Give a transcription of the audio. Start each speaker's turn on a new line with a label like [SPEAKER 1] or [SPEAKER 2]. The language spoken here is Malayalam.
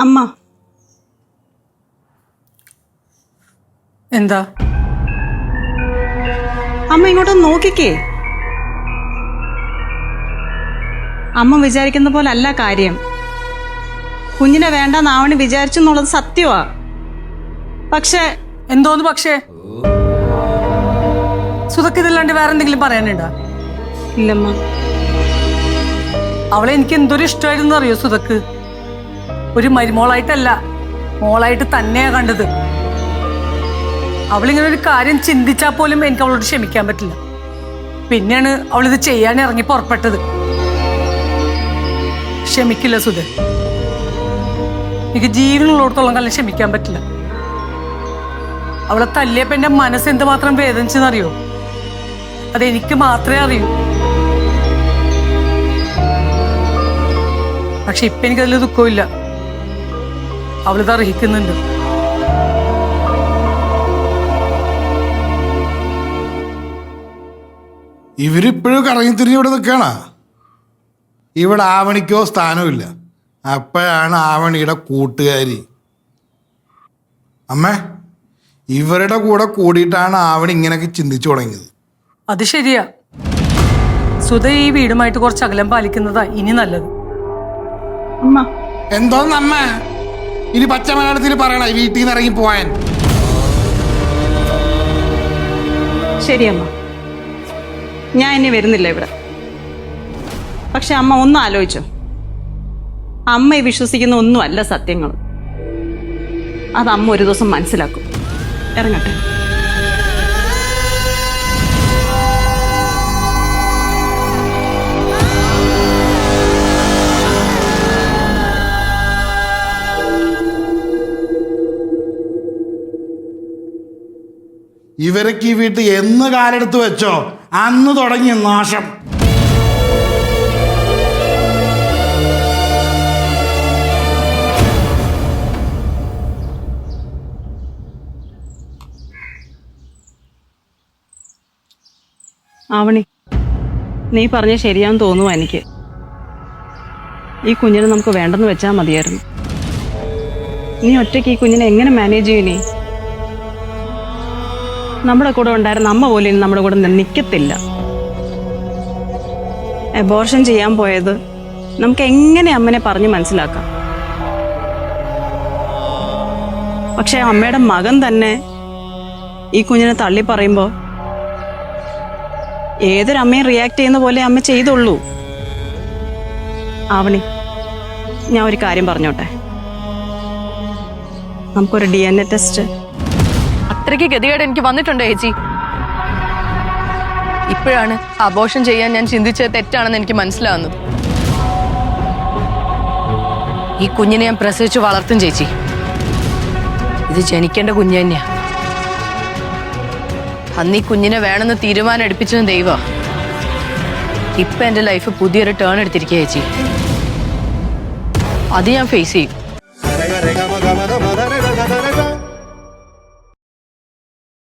[SPEAKER 1] അമ്മ. എന്താ?
[SPEAKER 2] അമ്മ ഇങ്ങോട്ട് നോക്കിക്കേ. അമ്മ വിചാരിക്കുന്ന പോലെ അല്ല കാര്യം. കുഞ്ഞിനെ വേണ്ട നാവണി വിചാരിച്ചു എന്നുള്ളത് സത്യമാ പക്ഷേ
[SPEAKER 1] എന്തോന്ന് പക്ഷേ? സുതക്കിതല്ലാണ്ട് വേറെ എന്തെങ്കിലും പറയാനുണ്ടോ?
[SPEAKER 2] ഇല്ലമ്മ.
[SPEAKER 1] അവളെ എനിക്ക് എന്തൊരു ഇഷ്ടമായിരുന്നു അറിയോ സുതക്ക് ഒരു മരുമോളായിട്ടല്ല മോളായിട്ട് തന്നെയാ കണ്ടത്. അവളിങ്ങനെ ഒരു കാര്യം ചിന്തിച്ചാൽ പോലും എനിക്ക് അവളോട് ക്ഷമിക്കാൻ പറ്റില്ല. പിന്നെയാണ് അവളിത് ചെയ്യാൻ ഇറങ്ങി പുറപ്പെട്ടത്. ക്ഷമിക്കില്ല സുധ. എനിക്ക് ജീവനുള്ളിടത്തോളം കാലം ക്ഷമിക്കാൻ പറ്റില്ല. അവളെ തല്ലിയപ്പോ എന്റെ മനസ്സ് എന്തുമാത്രം വേദനിച്ചെന്നറിയോ? അതെനിക്ക് മാത്രമേ അറിയൂ. പക്ഷെ ഇപ്പൊ എനിക്കതിൽ ദുഃഖമില്ല അവളിത് അർഹിക്കുന്നുണ്ട്
[SPEAKER 3] ഇവരിപ്പോഴും കറങ്ങി തിരിഞ്ഞ് ഇവിടെ നിൽക്കണ ഇവിടെ ആവണിക്കോ സ്ഥാനമില്ല അപ്പോഴാണ് ആവണിയുടെ കൂട്ടുകാരി. അമ്മേ ഇവരുടെ കൂടെ കൂടിയിട്ടാണ് ആവണി ഇങ്ങനെയൊക്കെ ചിന്തിച്ചു തുടങ്ങിയത്.
[SPEAKER 1] അത് ശരിയാ. സുധ ഈ വീടുമായിട്ട് കുറച്ച് അകലം പാലിക്കുന്നതാ ഇനി നല്ലത്.
[SPEAKER 2] അമ്മ
[SPEAKER 3] എന്തോന്ന് അമ്മ ഇനി പച്ച മലയാളത്തിൽ പറയണ വീട്ടിൽ നിന്ന് ഇറങ്ങി പോവാൻ.
[SPEAKER 2] ശരിയമ്മ ഞാൻ ഇനി വരുന്നില്ല ഇവിടെ. പക്ഷെ അമ്മ ഒന്ന് ആലോചിച്ചോ. അമ്മ വിശ്വസിക്കുന്ന ഒന്നുമല്ല സത്യങ്ങൾ. അത് അമ്മ ഒരു ദിവസം മനസ്സിലാക്കും. ഇറങ്ങട്ടെ.
[SPEAKER 3] ഇവരൊക്കെ ഈ വീട്ടിൽ എന്ന് കാലെടുത്ത് വെച്ചോ അന്ന് തുടങ്ങിയ നാശം.
[SPEAKER 2] ആവണി നീ പറഞ്ഞ ശരിയാന്ന് തോന്നുന്നു എനിക്ക്. ഈ കുഞ്ഞിനെ നമുക്ക് വേണ്ടെന്ന് വെച്ചാൽ മതിയായിരുന്നു. നീ ഒറ്റയ്ക്ക് ഈ കുഞ്ഞിനെ എങ്ങനെ മാനേജ് ചെയ്യണേ നമ്മുടെ കൂടെ ഉണ്ടായിരുന്ന അമ്മ പോലും നമ്മുടെ കൂടെ നിൽക്കത്തില്ല അബോർഷൻ ചെയ്യാൻ പോയത് നമുക്ക് എങ്ങനെ അമ്മനെ പറഞ്ഞ് മനസ്സിലാക്കാം? പക്ഷെ അമ്മയുടെ മകൻ തന്നെ ഈ കുഞ്ഞിനെ തള്ളി പറയുമ്പോൾ ഏതൊരമ്മയും റിയാക്ട് ചെയ്യുന്ന പോലെ അമ്മ ചെയ്തുള്ളൂ. ആവണി ഞാൻ ഒരു കാര്യം പറഞ്ഞോട്ടെ? നമുക്കൊരു ഡി എൻ എ ടെസ്റ്റ്
[SPEAKER 4] അത്രയ്ക്ക് ഗതികേട് എനിക്ക് വന്നിട്ടുണ്ട് ചേച്ചി ഇപ്പോഴാണ് അബോഷം ചെയ്യാൻ ഞാൻ ചിന്തിച്ചത് തെറ്റാണെന്ന് എനിക്ക് മനസ്സിലാവുന്നത്. ഈ കുഞ്ഞിനെ ഞാൻ പ്രസവിച്ച് വളർത്തും ചേച്ചി. ഇത് ജനിക്കേണ്ട കുഞ്ഞു തന്നെയാ. അന്ന് ഈ കുഞ്ഞിനെ വേണമെന്ന് തീരുമാനം എടുപ്പിച്ചതും ദൈവ. ഇപ്പൊ എന്റെ ലൈഫ് പുതിയൊരു ടേൺ എടുത്തിരിക്കുക ചേച്ചി. അത് ഞാൻ ഫേസ് ചെയ്യും.